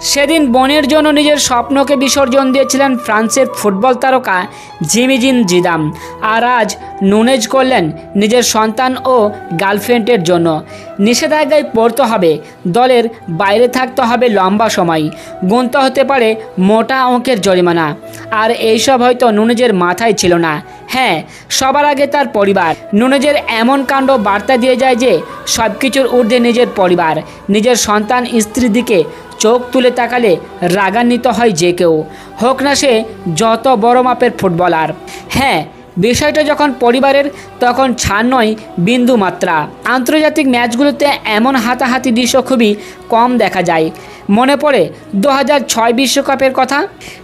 সেদিন বনের জন্য নিজের স্বপ্নকে বিসর্জন দিয়েছিলেন ফ্রান্সের ফুটবল তারকা জিমিজিন জিদাম। আর আজ নুনেজ করলেন নিজের সন্তান ও গার্লফ্রেন্ডের জন্য। নিষেধাজ্ঞায় পড়তে হবে, দলের বাইরে থাকতে হবে লম্বা সময়। গুনতে হতে পারে মোটা অঙ্কের জরিমানা। আর এইসব হয়তো নুনেজের মাথায় ছিল না। হ্যাঁ সবার আগে তার পরিবার। নুনেজের এমন কাণ্ড বার্তা দিয়ে যায় যে সব কিছুর ঊর্ধ্বে নিজের পরিবার। নিজের সন্তান স্ত্রীর দিকে চোখ তুলে তাকালে রাগান্বিত হয় যে কেউ। হোক না সে যত বড় মাপের ফুটবলার। হ্যাঁ বিষয়টা যখন পরিবারের, তখন ছাড় নয়, বিন্দু মাত্রা। আন্তর্জাতিক ম্যাচগুলোতে এমন হাতাহাতি দৃশ্য খুবই কম দেখা যায়। মনে পড়ে দু ছয় বিশ্বকাপের কথা?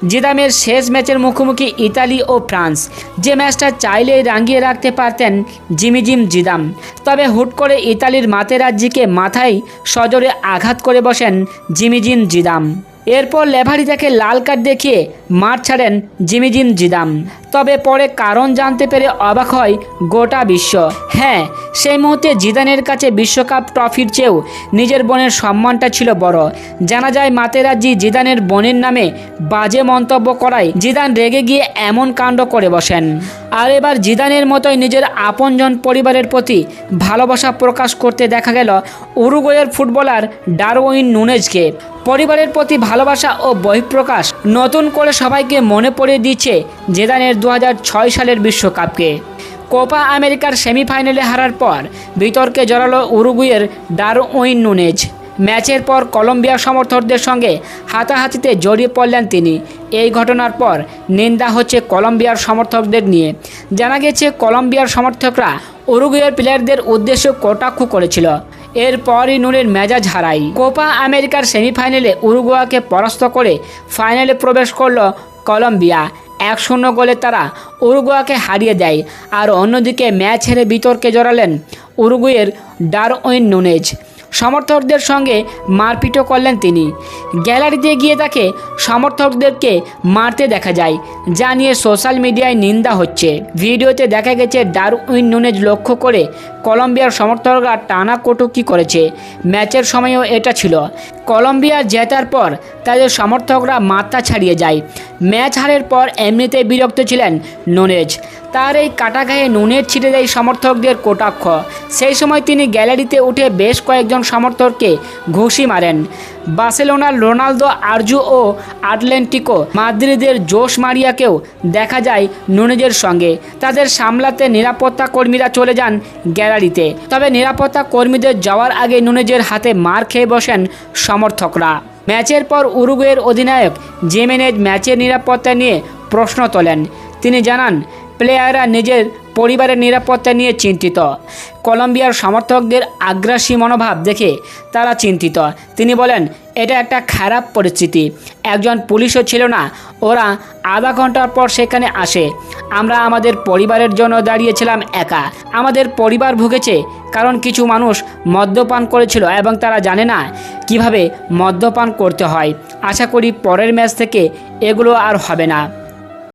জিদামের শেষ ম্যাচের মুখোমুখি ইতালি ও ফ্রান্স। যে ম্যাচটা চাইলেই রাঙিয়ে রাখতে পারতেন জিমিজিম জিদাম। তবে হুট করে ইতালির মাতেরাজ্জিকে মাথায় সজোরে আঘাত করে বসেন জিমিজিম জিদাম। এরপর লেভারি তাকে লাল কার্ড দেখিয়ে মাঠ ছাড়েন জিমিজিম জিদাম। তবে পরে কারণ জানতে পেরে অবাক হয় গোটা বিশ্ব। হ্যাঁ সেই মুহূর্তে জিদানের কাছে বিশ্বকাপ ট্রফির চেয়েও নিজের বোনের সম্মানটা ছিল বড়। জানা যায় মাতেরাজ্জি জিদানের বোনের নামে বাজে মন্তব্য করায় জিদান রেগে গিয়ে এমন কাণ্ড করে বসেন। আর এবার জিদানের মতোই নিজের আপনজন পরিবারের প্রতি ভালোবাসা প্রকাশ করতে দেখা গেল উরুগুয়ের ফুটবলার ডারওয়িন নুনেজকে। পরিবারের প্রতি ভালোবাসা ও বহিঃপ্রকাশ নতুন করে সবাইকে মনে পড়িয়ে দিচ্ছে জেদানের দু হাজার ছয় সালের বিশ্বকাপকে। কোপা আমেরিকার সেমিফাইনালে হারার পর বিতর্কে জড়ালো উরুগুয়ের ডারওয়িন নুনেজ। ম্যাচের পর কলম্বিয়া সমর্থকদের সঙ্গে হাতাহাতিতে জড়িয়ে পড়লেন তিনি। এই ঘটনার পর নিন্দা হচ্ছে কলম্বিয়ার সমর্থকদের নিয়ে। জানা গেছে, কলম্বিয়ার সমর্থকরা উরুগুয়ের প্লেয়ারদের উদ্দেশ্যে কটাক্ষ করেছিল। এরপরই নুনের মেজাজ হারাই কোপা আমেরিকার সেমিফাইনালে উরুগুয়াকে পরাস্ত করে ফাইনালে প্রবেশ করল কলম্বিয়া। এক শূন্য গোলে তারা উরুগুয়াকে হারিয়ে দেয়। আর অন্যদিকে ম্যাচ হেরে বিতর্কে জড়ালেন উরুগুয়ের ডারওয়িন নুনেজ। সমর্থকদের সঙ্গে মারপিটও করলেন তিনি। গ্যালারিতে গিয়ে তাকে সমর্থকদেরকে মারতে দেখা যায়, যা নিয়ে সোশ্যাল মিডিয়ায় নিন্দা হচ্ছে। ভিডিওতে দেখা গেছে ডারউইন নুনেজ লক্ষ্য করে কলম্বিয়ার সমর্থকরা টানা কটুকি করেছে। ম্যাচের সময়ও এটা ছিল। কলম্বিয়া জেতার পর তাদের সমর্থকরা মাথা ছাড়িয়ে যায়। ম্যাচ হারের পর এমনিতেই বিরক্ত ছিলেন নুনেজ। তার এই কাটা কাটাঘায়ে নুনের ছিটে দেয় সমর্থকদের কটাক্ষ। সেই সময় তিনি গ্যালারিতে উঠে বেশ কয়েকজন সমর্থককে ঘুষি মারেন। বার্সেলোনার রোনালদো, আরজু ও আটলেন্টিকো মাদ্রিদের জোশ মারিয়াকেও দেখা যায় নুনেজের সঙ্গে। তাদের সামলাতে নিরাপত্তা কর্মীরা চলে যান গ্যালারিতে। তবে নিরাপত্তা কর্মীদের যাওয়ার আগে নুনেজের হাতে মার খেয়ে বসেন সমর্থকরা। ম্যাচের পর উরুগুয়ের অধিনায়ক জেমেনেজ ম্যাচের নিরাপত্তা নিয়ে প্রশ্ন তোলেন। তিনি জানান, প্লেয়াররা নিজের পরিবারের নিরাপত্তা নিয়ে চিন্তিত। কলম্বিয়ার সমর্থকদের আগ্রাসী মনোভাব দেখে তারা চিন্তিত। তিনি বলেন, এটা একটা খারাপ পরিস্থিতি। একজন পুলিশও ছিল না। ওরা আধা ঘণ্টার পর সেখানে আসে। আমরা আমাদের পরিবারের জন্য দাঁড়িয়েছিলাম একা। আমাদের পরিবার ভুগেছে, কারণ কিছু মানুষ মদ্যপান করেছিল এবং তারা জানে না কীভাবে মদ্যপান করতে হয়। আশা করি পরের ম্যাচ থেকে এগুলো আর হবে না।